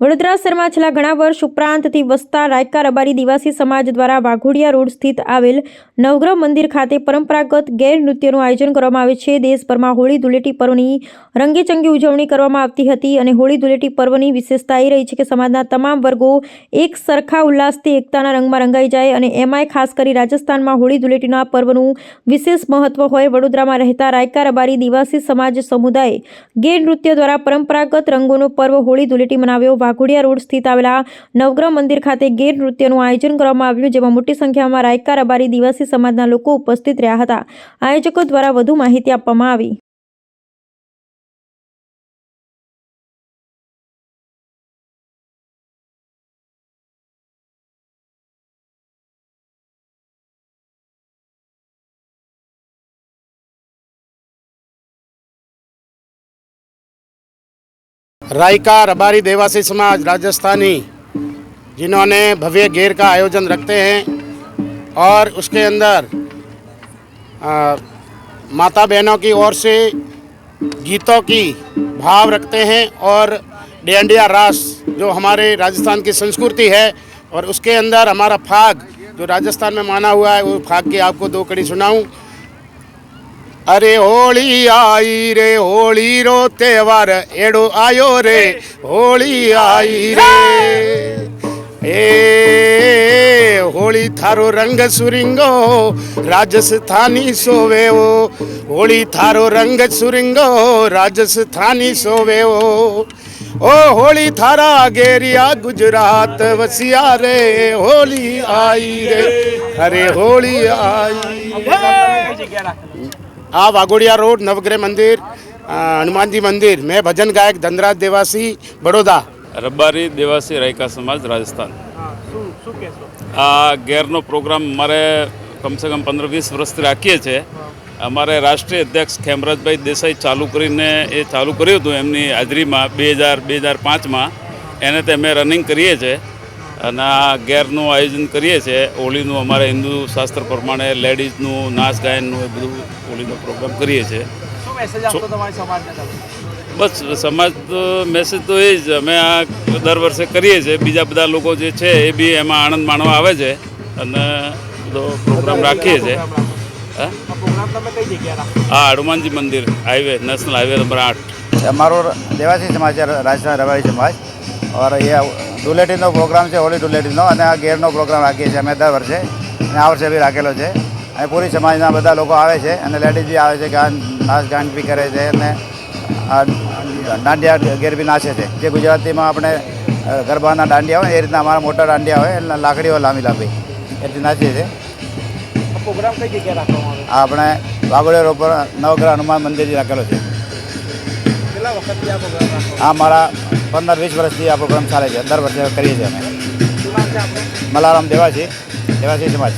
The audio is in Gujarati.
વડોદરા શહેરમાં છેલ્લા ઘણા વર્ષ ઉપરાંતથી વસતા રાયકા રબારી દિવાસી સમાજ દ્વારા વાઘોડિયા રોડ સ્થિત આવેલ નવગ્રહ મંદિર ખાતે પરંપરાગત ગેર નૃત્યનું આયોજન કરવામાં આવે છે. દેશભરમાં હોળી ધૂળેટી પર્વની રંગેચંગી ઉજવણી કરવામાં આવતી હતી અને હોળી ધૂળેટી પર્વની વિશેષતા એ રહી છે કે સમાજના તમામ વર્ગો એક સરખા ઉલ્લાસથી એકતાના રંગમાં રંગાઈ જાય અને એમાંય ખાસ કરી રાજસ્થાનમાં હોળી ધૂળેટીના પર્વનું વિશેષ મહત્વ હોય વડોદરામાં રહેતા રાયકા રબારી દિવાસી સમાજ સમુદાય ગેર નૃત્ય દ્વારા પરંપરાગત રંગોનો પર્વ હોળી ધૂળેટી મનાવ્યો. વાઘોડિયા રોડ સ્થિત આવેલા નવગ્રહ મંદિર ખાતે ગેર નૃત્યનું આયોજન કરવામાં આવ્યું, જેમાં મોટી સંખ્યામાં રાયકા રબારી દિવાસી સમાજના લોકો ઉપસ્થિત રહ્યા હતા. આયોજકો દ્વારા વધુ માહિતી આપવામાં આવી. रायका रबारी देवासी समाज राजस्थानी जिन्होंने भव्य घेर का आयोजन रखते हैं और उसके अंदर आ, माता बहनों की ओर से गीतों की भाव रखते हैं और डेंडिया रास जो हमारे राजस्थान की संस्कृति है और उसके अंदर हमारा फाग जो राजस्थान में माना हुआ है वो फाग की आपको दो कड़ी सुनाऊं। અરે હોળી આઈ રે, હોળી રો તહેવાર એડો આયો રે, હોળી આઈ રે. એ હોળી થારો રંગ સુરિંગો, રાજસ્થાની સોવેવો હોળી થારો રંગ સુરિંગો, રાજસ્થાની સોવેવો ઓ હોળી થારા ગેરિયા ગુજરાત વસિયા રે, હોળી આઈ રે. અરે હોળી આઈ આ વાઘોડિયા રોડ નવગ્રહ મંદિર હનુમાનજી મંદિર મેં ભજન ગાયક ધનરાજ દેવાસી બડોદા. રબારી દેવાસી રાયકા સમાજ રાજસ્થાન. આ ગેરનો પ્રોગ્રામ મારે કમસે કમ પંદર વીસ વર્ષથી રાખીએ છીએ અમારે રાષ્ટ્રીય અધ્યક્ષ ખેમરાજભાઈ દેસાઈ ચાલુ કરીને એ ચાલુ કર્યું હતું એમની હાજરીમાં બે હજાર બે હજાર પાંચમાં. એને તે અમે રનિંગ કરીએ છીએ અને આ ગેરનું આયોજન કરીએ છીએ હોળીનું અમારે હિન્દુ શાસ્ત્ર પ્રમાણે લેડીઝનું નાચ ગાયનનું એ બધું હોળીનો પ્રોગ્રામ કરીએ છીએ શું મેસેજ આપતો તમારી સમાજને તમે બસ સમાજ તો મેસેજ તો એ જ અમે આ દર વર્ષે કરીએ છીએ બીજા બધા લોકો જે છે એ બી એમાં આનંદ માણવા આવે છે અને બધો પ્રોગ્રામ રાખીએ છીએ હા આ પ્રોગ્રામ તમે કઈ જગ્યાએ રાખો આ હનુમાનજી મંદિર હાઈવે નેશનલ હાઈવે નંબર આઠ हमारो દેવાસી સમાજ છે રાજસ્થાન રબારી સમાજ और ये ધૂળેટીનો પ્રોગ્રામ છે હોળી ધૂળેટીનો અને આ ગેરનો પ્રોગ્રામ રાખીએ છીએ અમે દર વર્ષે. અને આ વર્ષે બી રાખેલો છે. અને પૂરી સમાજના બધા લોકો આવે છે અને લેડીઝ બી આવે છે ગાન નાચ ગાન બી કરે છે અને દાંડિયા ગેર બી નાચે છે. જે ગુજરાતીમાં આપણે ગરબાના દાંડિયા હોય એ રીતના અમારા મોટા દાંડિયા હોય એટલે લાકડીઓ લાંબી લાંબી. એટલી નાચીએ છીએ. પ્રોગ્રામ કઈ જગ્યાએ રાખવામાં આવે? આપણે વાઘોડિયા રોડ પર નવગ્રહ હનુમાન મંદિર રાખેલો છે. કેટલા વખતથી આ પ્રોગ્રામ આ મારા પંદર વીસ વર્ષથી આ પ્રોગ્રામ ચાલે છે. દર વર્ષે કરીએ છીએ અમે. આપણે મલારામ દેવાસી. દેવાસી સમાજ.